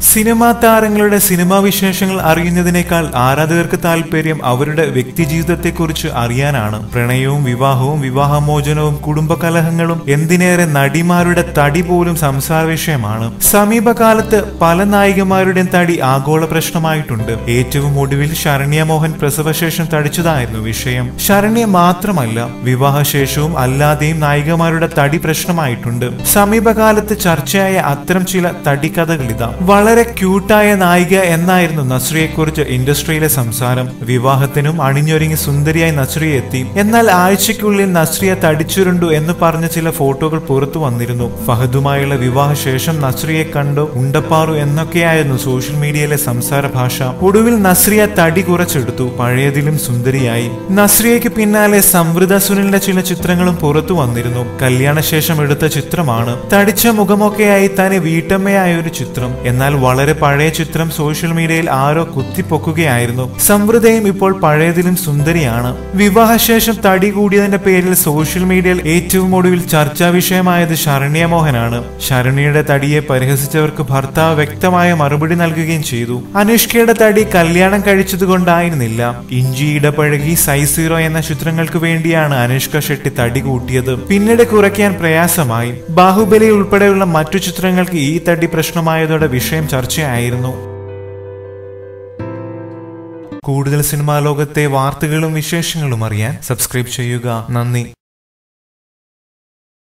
Cinema താരങ്ങളുടെ cinema വിശേഷങ്ങൾ അറിയുന്നതിനേക്കാൾ ആരാധകർക്ക് താല്പര്യം അവരുടെ വ്യക്തിജീവിതത്തെക്കുറിച്ച് അറിയാനാണ്. പ്രണയവും വിവാഹവും വിവാഹമോചനവും കുടുംബകലഹങ്ങളും എന്തിനേറെ നടിമാരുടെ തടി പോലും സംസാര വിഷയമാണ്. സമീപകാലത്ത് പല നായികമാരുടെയും തടി ആഗോള പ്രശ്നമായിട്ടുണ്ട്. ഏറ്റവും ഒടുവിൽ ശരണ്യ മോഹൻ പ്രസവശേഷം തടിച്ചതായിരുന്നു വിഷയം. ശരണ്യ മാത്രമല്ല വിവാഹശേഷവും അല്ലാതെയും നായികമാരുടെ തടി പ്രശ്നമായിട്ടുണ്ട്. സമീപകാലത്ത് ചർച്ചയായ അത്തരം ചില തടി കഥകളിതാ വളരെ ക്യൂട്ടായ നായിക എന്നായിരുന്നു നസ്രിയെക്കുറിച്ച് ഇൻഡസ്ട്രിയിലെ സംസാരം. വിവാഹത്തിനും അണിഞ്ഞൊരുങ്ങി സുന്ദരിയായി നസ്രിയ എത്തി. എന്നാൽ ആഴ്ചയ്ക്കുള്ളിൽ നസ്രിയ തടിച്ചുരുണ്ടു എന്ന് പറഞ്ഞ ചില ഫോട്ടോകൾ പുറത്തു വന്നിരുന്നു. ഫഹദുമായുള്ള വിവാഹശേഷം നസ്രിയെ കണ്ടു ഉണ്ടപ്പാറു എന്നൊക്കെയായിരുന്നു സോഷ്യൽ മീഡിയയിലെ സംസാര ഭാഷ. ഒടുവിൽ നസ്രിയ തടി കുറച്ചെടുത്തു. പഴയതിലും സുന്ദരിയായി. നസ്രിയയ്ക്ക് പിന്നാലെ സംവൃത സുനിലിന്റെ ചില ചിത്രങ്ങളും പുറത്തു വന്നിരുന്നു. കല്യാണശേഷം എടുത്ത ചിത്രമാണ്. തടിച്ച മുഖമൊക്കെയായി തന്നെ വീട്ടമ്മയായ ഒരു ചിത്രം. എന്നാൽ വളരെ പഴയ ചിത്രം സോഷ്യൽ മീഡിയയിൽ ആരോ കുത്തിപ്പൊക്കുകയായിരുന്നു. സംവൃതയും ഇപ്പോൾ പഴയതിലും സുന്ദരിയാണ്. വിവാഹശേഷം തടി കൂടിയതിന്റെ പേരിൽ സോഷ്യൽ മീഡിയയിൽ ഏറ്റവും ഒടുവിൽ ചർച്ചാ വിഷയമായത് ശരണ്യ മോഹനാണ്. ശരണ്യയുടെ തടിയെ പരിഹസിച്ചവർക്ക് ഭർത്താവ് വ്യക്തമായ മറുപടി നൽകുകയും ചെയ്തു. അനുഷ്കയുടെ തടി കല്യാണം കഴിച്ചതുകൊണ്ടായിരുന്നില്ല. ഇഞ്ചി ഇടപഴകി സൈസീറോ സീറോ എന്ന ചിത്രങ്ങൾക്ക് വേണ്ടിയാണ് അനുഷ്ക ഷെട്ടി തടി കൂട്ടിയത്. പിന്നീട് കുറയ്ക്കാൻ പ്രയാസമായി. ബാഹുബലി ഉൾപ്പെടെയുള്ള മറ്റു ചിത്രങ്ങൾക്ക് ഈ തടി പ്രശ്നമായതോടെ വിഷയം ചർച്ചയായിരുന്നു. കൂടുതൽ സിനിമാ ലോകത്തെ വാർത്തകളും വിശേഷങ്ങളും അറിയാൻ സബ്സ്ക്രൈബ് ചെയ്യുക. നന്ദി.